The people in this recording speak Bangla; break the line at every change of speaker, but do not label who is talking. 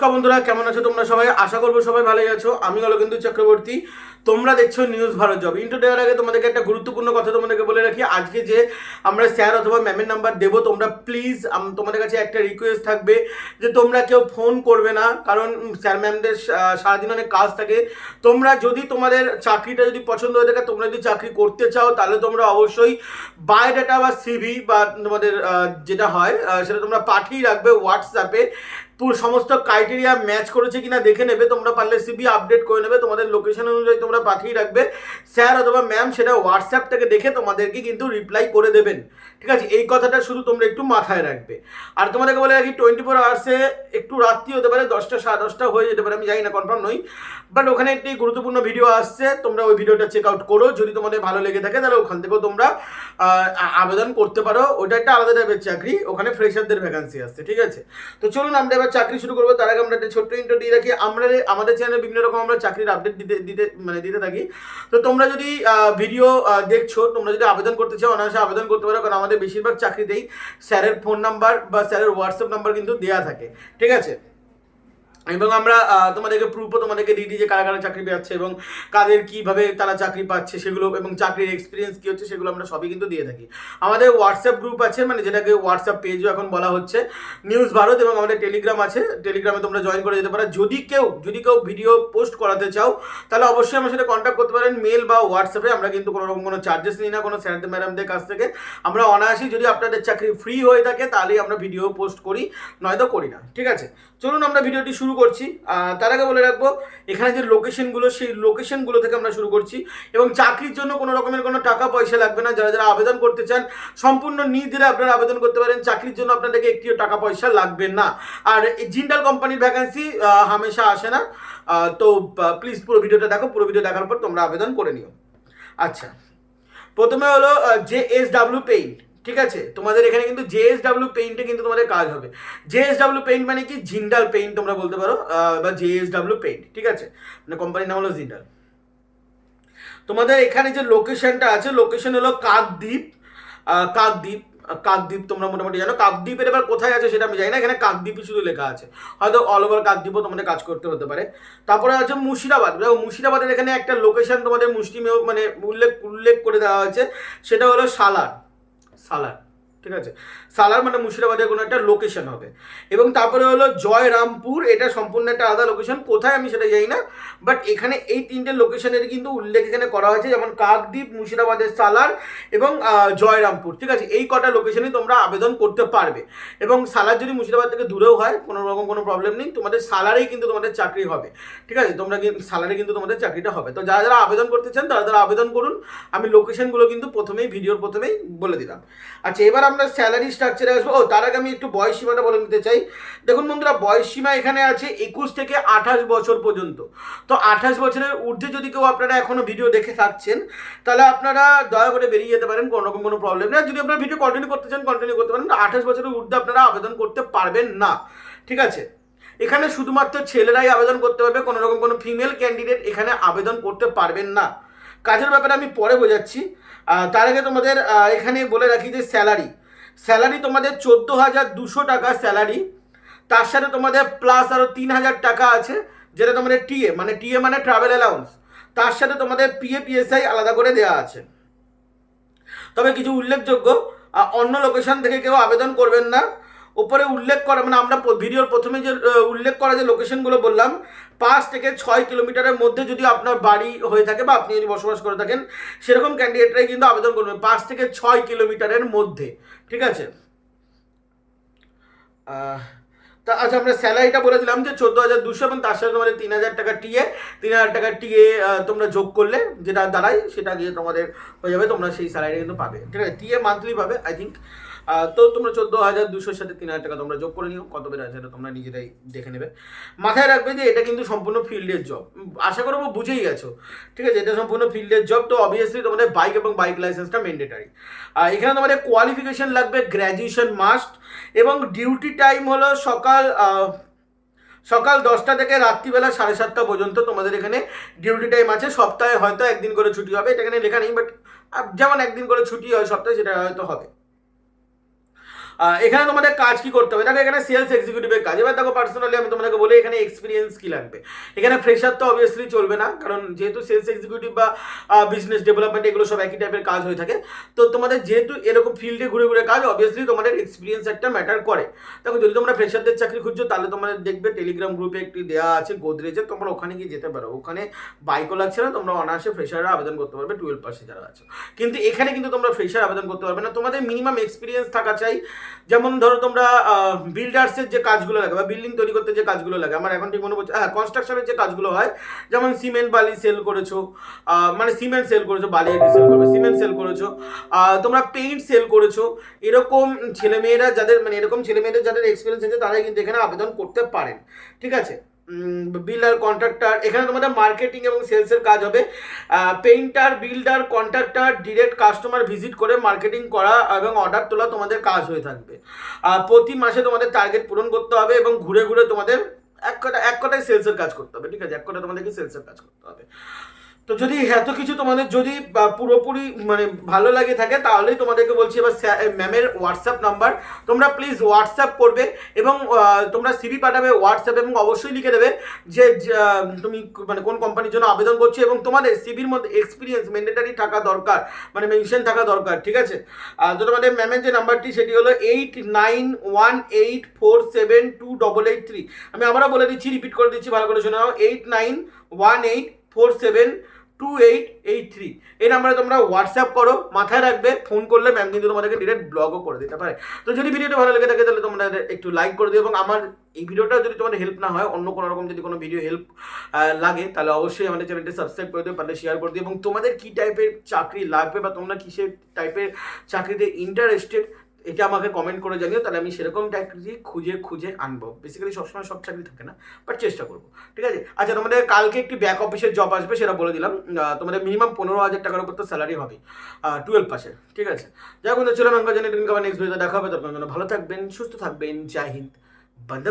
নমস্কার বন্ধুরা, কেমন আছো তোমরা সবাই? আশা করব সবাই ভালোই আছো। আমি হলো কিন্তু চক্রবর্তী। তোমরা দেখছ নিউজ ভারত জব ইন্টো দেওয়ার আগে তোমাদেরকে একটা গুরুত্বপূর্ণ কথা তোমাদেরকে বলে রাখি। আজকে যে আমরা স্যার অথবা ম্যামের নাম্বার দেবো, তোমরা প্লিজ তোমাদের কাছে একটা রিকোয়েস্ট থাকবে যে তোমরা কেউ ফোন করবে না। কারণ স্যার ম্যামদের সারাদিন অনেক কাজ থাকে। তোমরা যদি তোমাদের চাকরিটা যদি পছন্দ হয়ে থাকে, তোমরা যদি চাকরি করতে চাও, তাহলে তোমরা অবশ্যই বায়োডাটা বা সিভি বা তোমাদের যেটা হয় সেটা তোমরা পাঠিয়ে রাখবে হোয়াটসঅ্যাপে পুরো সমস্ত ক্রাইটেরিয়া ম্যাচ করেছে কিনা দেখে নেবে, তোমরা পারলে সিবি আপডেট করে নেবে, তোমাদের লোকেশন অনুযায়ী তোমরা পাঠিয়ে রাখবে। স্যার অথবা ম্যাম সেটা হোয়াটসঅ্যাপ থেকে দেখে তোমাদেরকে কিন্তু রিপ্লাই করে দেবেন। ঠিক আছে? এই কথাটা শুধু তোমরা একটু মাথায় রাখবে। আর তোমাদেরকে বলে রাখি টোয়েন্টি ফোর আওয়ার্সে একটু রাত্রি হতে পারে, দশটা সাড়ে দশটা হয়ে যেতে পারে, আমি জানি না কনফার্ম নই। বাট ওখানে একটি গুরুত্বপূর্ণ ভিডিও আসছে, তোমরা ওই ভিডিওটা চেক আউট করো। যদি তোমাদের ভালো লেগে থাকে, তাহলে ওখান থেকেও তোমরা আবেদন করতে পারো। ওটা একটা আলাদা টাইপের চাকরি, ওখানে ফ্রেশারদের ভ্যাকান্সি আসছে, ঠিক আছে? তো চলুন আমরা এবার চাকরি শুরু করব, তার আগে আমরা ছোট্ট ইন্টার দিয়ে রাখি। আমরা আমাদের চ্যানেলে বিভিন্ন রকম আমরা চাকরির আপডেট দিতে দিতে মানে দিতে থাকি। তো তোমরা যদি ভিডিও দেখছ, তোমরা যদি আবেদন করতে চাও, অনায়াসে আবেদন করতে পারো, কারণ আমাদের বেশিরভাগ চাকরিতেই স্যারের ফোন নাম্বার বা স্যারের হোয়াটসঅ্যাপ নাম্বার কিন্তু দেওয়া থাকে। ঠিক আছে? এবং আমরা তোমাদেরকে প্রুফও তোমাদেরকে দিই যে কারা কারা চাকরি পাচ্ছে এবং কাদের কীভাবে তারা চাকরি পাচ্ছে সেগুলো এবং চাকরির এক্সপিরিয়েন্স কী হচ্ছে সেগুলো আমরা সবই কিন্তু দিয়ে থাকি। আমাদের হোয়াটসঅ্যাপ গ্রুপ আছে মানে যেটাকে হোয়াটসঅ্যাপ পেজও এখন বলা হচ্ছে নিউজ ভারত এবং আমাদের টেলিগ্রাম আছে। টেলিগ্রামে তোমরা জয়েন করে যেতে পারো। যদি কেউ যদি কেউ ভিডিও পোস্ট করাতে চাও, তাহলে অবশ্যই আমার সাথে কন্ট্যাক্ট করতে পারেন মেল বা হোয়াটসঅ্যাপে আমরা কিন্তু কোনো রকম কোনো চার্জেস নিই না, কোনো স্যার ম্যাডামদের কাছ থেকে। আমরা অনায়াসই যদি আপনাদের চাকরি ফ্রি হয়ে থাকে, তাহলেই আমরা ভিডিও পোস্ট করি, নয়তো করি না। ঠিক আছে? চলুন আমরা ভিডিওটি শুরু করছি। তার আগে বলে রাখব, এখানে যে লোকেশনগুলো সেই লোকেশনগুলো থেকে আমরা শুরু করছি এবং চাকরির জন্য কোনো রকমের কোনো টাকা পয়সা লাগবে না। যারা যারা আবেদন করতে চান, সম্পূর্ণ নির্দ্বিধে আপনারা আবেদন করতে পারেন। চাকরির জন্য আপনাদেরকে একটিও টাকা পয়সা লাগবে না। আর এই জিন্দাল কোম্পানির ভ্যাকান্সি হামেশা আসে না। তো প্লিজ পুরো ভিডিওটা দেখো। পুরো ভিডিও দেখার পর তোমরা আবেদন করে নিও। আচ্ছা প্রথমে হলো জে এস ডাব্লিউ পেইন্ট। ঠিক আছে? তোমাদের এখানে কিন্তু জে এস ডাব্লিউ পেইন্টে কিন্তু তোমাদের কাজ হবে। জে এস ডাব্লিউ পেইন্ট মানে কি? জিন্ডাল পেইন্ট তোমরা বলতে পারো বা জে এস ডাব্লিউ পেইন্ট ঠিক আছে? মানে কোম্পানির নাম হলো জিন্দাল তোমাদের এখানে যে লোকেশনটা আছে লোকেশন হলো কাকদ্বীপ। কাকদ্বীপ কাকদ্বীপ তোমরা মোটামুটি জানো। কাকদ্বীপের এবার কোথায় আছে সেটা আমি জানি না, এখানে কাকদ্বীপই শুধু লেখা আছে। হয়তো অল ওভার কাকদ্বীপও তোমাদের কাজ করতে হতে পারে। তারপরে আছে মুর্শিদাবাদ। দেখো, মুর্শিদাবাদের এখানে একটা লোকেশন তোমাদের মুষ্টিমেয় মানে উল্লেখ উল্লেখ করে দেওয়া হয়েছে, সেটা হলো সালার। সালার ঠিক আছে? সালার মানে মুর্শিদাবাদের কোনো একটা লোকেশন হবে। এবং তারপরে হলো জয়রামপুর, এটা সম্পূর্ণ একটা আলাদা লোকেশন কোথায় আমি সেটা জানি না বাট এখানে এই তিনটে লোকেশনের কিন্তু উল্লেখ এখানে করা হয়েছে, যেমন কাকদ্বীপ, মুর্শিদাবাদের সালার এবং জয়রামপুর, ঠিক আছে? এই কটা লোকেশনে তোমরা আবেদন করতে পারবে। এবং সালার যদি মুর্শিদাবাদ থেকে দূরেও হয়, কোনো রকম কোনো প্রবলেম নেই, তোমাদের সালারেই কিন্তু তোমাদের চাকরি হবে। ঠিক আছে? তোমরা সালারে কিন্তু তোমাদের চাকরিটা হবে। তো যারা যারা আবেদন করতে চান, তারা তারা আবেদন করুন। আমি লোকেশনগুলো কিন্তু প্রথমেই ভিডিওর প্রথমেই বলে দিলাম। আচ্ছা এবার আমরা স্যালারি স্ট্রাকচারে আসব। ও, তার আগে আমি একটু বয়স সীমাটা বলে নিতে চাই। দেখুন বন্ধুরা, বয়স সীমা এখানে আছে একুশ থেকে আঠাশ বছর পর্যন্ত। তো আঠাশ বছরের ঊর্ধ্বে যদি কেউ আপনারা এখনও ভিডিও দেখে থাকছেন, তাহলে আপনারা দয়া করে বেরিয়ে যেতে পারেন, কোনো রকম কোনো প্রবলেম নেই। যদি আপনারা ভিডিও কন্টিনিউ করতে চান কন্টিনিউ করতে পারেন আঠাশ বছরের ঊর্ধ্বে আপনারা আবেদন করতে পারবেন না। ঠিক আছে? এখানে শুধুমাত্র ছেলেরাই আবেদন করতে পারবে, কোনো রকম কোনো ফিমেল ক্যান্ডিডেট এখানে আবেদন করতে পারবেন না। কাজের ব্যাপারে আমি পরে বোঝাচ্ছি। তার আগে তোমাদের এখানে বলে রাখি যে স্যালারি স্যালারি তোমাদের চোদ্দ হাজার দুশো টাকা স্যালারি, তার সাথে তোমাদের প্লাস আরও তিন হাজার টাকা আছে, যেটা তোমাদের টিএ মানে টিএ মানে ট্রাভেল অ্যালাউন্স তার সাথে তোমাদের পিএ পিএসআই আলাদা করে দেওয়া আছে। তবে কিছু উল্লেখযোগ্য অন্য লোকেশন থেকে কেউ আবেদন করবেন না। উপরে উল্লেখ করা মানে আমরা ভিডিওর প্রথমে যে উল্লেখ করা যে লোকেশনগুলো বললাম, পাঁচ থেকে ছয় কিলোমিটারের মধ্যে যদি আপনার বাড়ি হয়ে থাকে বা আপনি যদি বসবাস করে থাকেন, সেরকম ক্যান্ডিডেটরাই কিন্তু আবেদন করবেন, পাঁচ থেকে ছয় কিলোমিটারের মধ্যে, ঠিক আছে? তা আচ্ছা আমরা স্যালারিটা বলে দিলাম যে চোদ্দ হাজার দুশো এবং তার সাথে তোমাদের তিন হাজার টাকা টিএ তিন হাজার টাকা টিএ তোমরা যোগ করলে যেটা দাঁড়ায় সেটা গিয়ে তোমাদের হয়ে যাবে, তোমরা সেই স্যালারি কিন্তু পাবে। ঠিক আছে? টিএ মান্থলি পাবে আই থিঙ্ক তো তোমরা চোদ্দ হাজার দুশোর সাথে তিন হাজার টাকা তোমরা যোগ করে নিও, কত বের আছে তোমরা নিজেরাই দেখে নেবে। মাথায় রাখবে যে এটা কিন্তু সম্পূর্ণ ফিল্ডের জব আশা করব বুঝেই গেছো। ঠিক আছে? এটা সম্পূর্ণ ফিল্ডের জব তো অবভিয়াসলি তোমাদের বাইক এবং বাইক লাইসেন্সটা ম্যান্ডেটারি এখানে তোমাদের কোয়ালিফিকেশন লাগবে গ্র্যাজুয়েশন মাস্ট এবং ডিউটি টাইম হলো সকাল সকাল দশটা থেকে রাত্রিবেলা সাড়ে সাতটা পর্যন্ত তোমাদের এখানে ডিউটি টাইম আছে। সপ্তাহে হয়তো একদিন করে ছুটি হবে, এটা এখানে লেখা নেই বাট যেমন একদিন করে ছুটি হয় সপ্তাহে, সেটা হয়তো হবে। এখানে তোমাদের কাজ কি করতে হবে? দেখো, এখানে সেলস এক্সিকিউটিভের কাজ। এবার দেখো পার্সোনালি আমি তোমাদেরকে বলি, এখানে এক্সপিরিয়েন্স কি লাগবে? এখানে ফ্রেশার তো অবভিয়াসলি চলবে না, কারণ যেহেতু সেলস এক্সিকিউটিভ বা বিজনেস ডেভেলপমেন্ট এগুলো সব একই টাইপের কাজ হয়ে থাকে। তো তোমাদের যেহেতু এরকম ফিল্ডে ঘুরে ঘুরে কাজ অবভিয়াসলি তোমাদের এক্সপিরিয়েন্স একটা ম্যাটার করে। দেখো, যদি তোমরা ফ্রেশারদের চাকরি খুঁজছো, তাহলে তোমাদের দেখবে টেলিগ্রাম গ্রুপে একটি দেওয়া আছে গোদরেজের তোমরা ওখানে গিয়ে যেতে পারো। ওখানে বাইকও লাগছে না, তোমরা অনায়াসে ফ্রেশাররা আবেদন করতে পারবে টুয়েলভ পার্সেন্ট যারা আছো। কিন্তু এখানে কিন্তু তোমরা ফ্রেশার আবেদন করতে পারবে না। তোমাদের মিনিমাম এক্সপিরিয়েন্স থাকা চাই যেমন ধরো তোমরা বিল্ডার্সের যে কাজগুলো লাগে বা বিল্ডিং তৈরি করতে যে কাজগুলো লাগে, আমার এখন ঠিক মনে পড়ছে হ্যাঁ কনস্ট্রাকশনের যে কাজগুলো হয়, যেমন সিমেন্ট বালি সেল করেছ মানে সিমেন্ট সেল করেছ, বালি সেল করবে সিমেন্ট সেল করেছ তোমরা পেইন্ট সেল করেছ, এরকম ছেলেমেয়েরা যাদের মানে এরকম ছেলেমেয়েদের যাদের এক্সপিরিয়েন্স আছে, তারাই কিন্তু এখানে আবেদন করতে পারেন, ঠিক আছে? বিল্ডার কন্ট্রাক্টর এখানে তোমাদের মার্কেটিং এবং সেলসের কাজ হবে। Painter builder contractor direct customer visit করে মার্কেটিং করা এবং অর্ডার তোলা তোমাদের কাজ হয়ে থাকবে। প্রতি মাসে তোমাদের টার্গেট পূরণ করতে হবে এবং ঘুরে ঘুরে তোমাদের এক কটা এক কথায় সেলসের কাজ করতে হবে। ঠিক আছে? এক কথা তোমাদেরকে সেলসের কাজ করতে হবে। তো যদি এত কিছু তোমাদের যদি পুরোপুরি মানে ভালো লাগে থাকে, তাহলেই তোমাদেরকে বলছি এবার ম্যামের হোয়াটসঅ্যাপ নাম্বার তোমরা প্লিজ হোয়াটসঅ্যাপ করবে এবং তোমরা সিভি পাঠাবে হোয়াটসঅ্যাপ এবং অবশ্যই লিখে দেবে যে তুমি মানে কোন কোম্পানির জন্য আবেদন করছ এবং তোমাদের সিভির মধ্যে এক্সপিরিয়েন্স ম্যান্ডেটারি থাকা দরকার মানে মেনশন থাকা দরকার, ঠিক আছে? তো তোমাদের ম্যামের যে নাম্বারটি সেটি হলো eight nine one eight four seven two double eight three আমি আবারও বলে দিচ্ছি রিপিট করে দিচ্ছি, ভালো করে শোনা eight nine one eight four seven two eight eight three এই নাম্বারে তোমরা হোয়াটসঅ্যাপ করো, মাথায় রাখবে ফোন করলে ম্যাম কিন্তু তোমাদেরকে ডিরেক্ট ব্লগও করে দিতে পারে। তো যদি ভিডিওটা ভালো লেগে থাকে, তাহলে তোমরা একটু লাইক করে দিও এবং আমার এই ভিডিওটা যদি তোমাদের হেল্প না হয়, অন্য কোনো রকম যদি কোনো ভিডিও হেল্প লাগে, তাহলে অবশ্যই আমাদের চ্যানেলটি সাবস্ক্রাইব করে দিও, পারলে শেয়ার করে দিও এবং তোমাদের কী টাইপের চাকরি লাগবে বা তোমরা কিসের টাইপের চাকরিতে ইন্টারেস্টেড এটা আমাকে কমেন্ট করে জানিও, তাহলে আমি সেরকম চাকরি খুঁজে খুঁজে আনব। বেসিক্যালি সবসময় সব চাকরি থাকে না বাট চেষ্টা করব। ঠিক আছে? আচ্ছা তোমাদের কালকে একটি ব্যাক অফিসের জব আসবে, সেটা বলে দিলাম। তোমাদের মিনিমাম পনেরো হাজার টাকার উপর তো স্যালারি হবে। টুয়েলভ পাশে ঠিক আছে? যাই বন্ধু ছিল ম্যাঙ্গো জেনে নেক্সট ভিডিওতে দেখা হবে। তখন ভালো থাকবেন, সুস্থ থাকবেন। জয় হিন্দ, বন্দে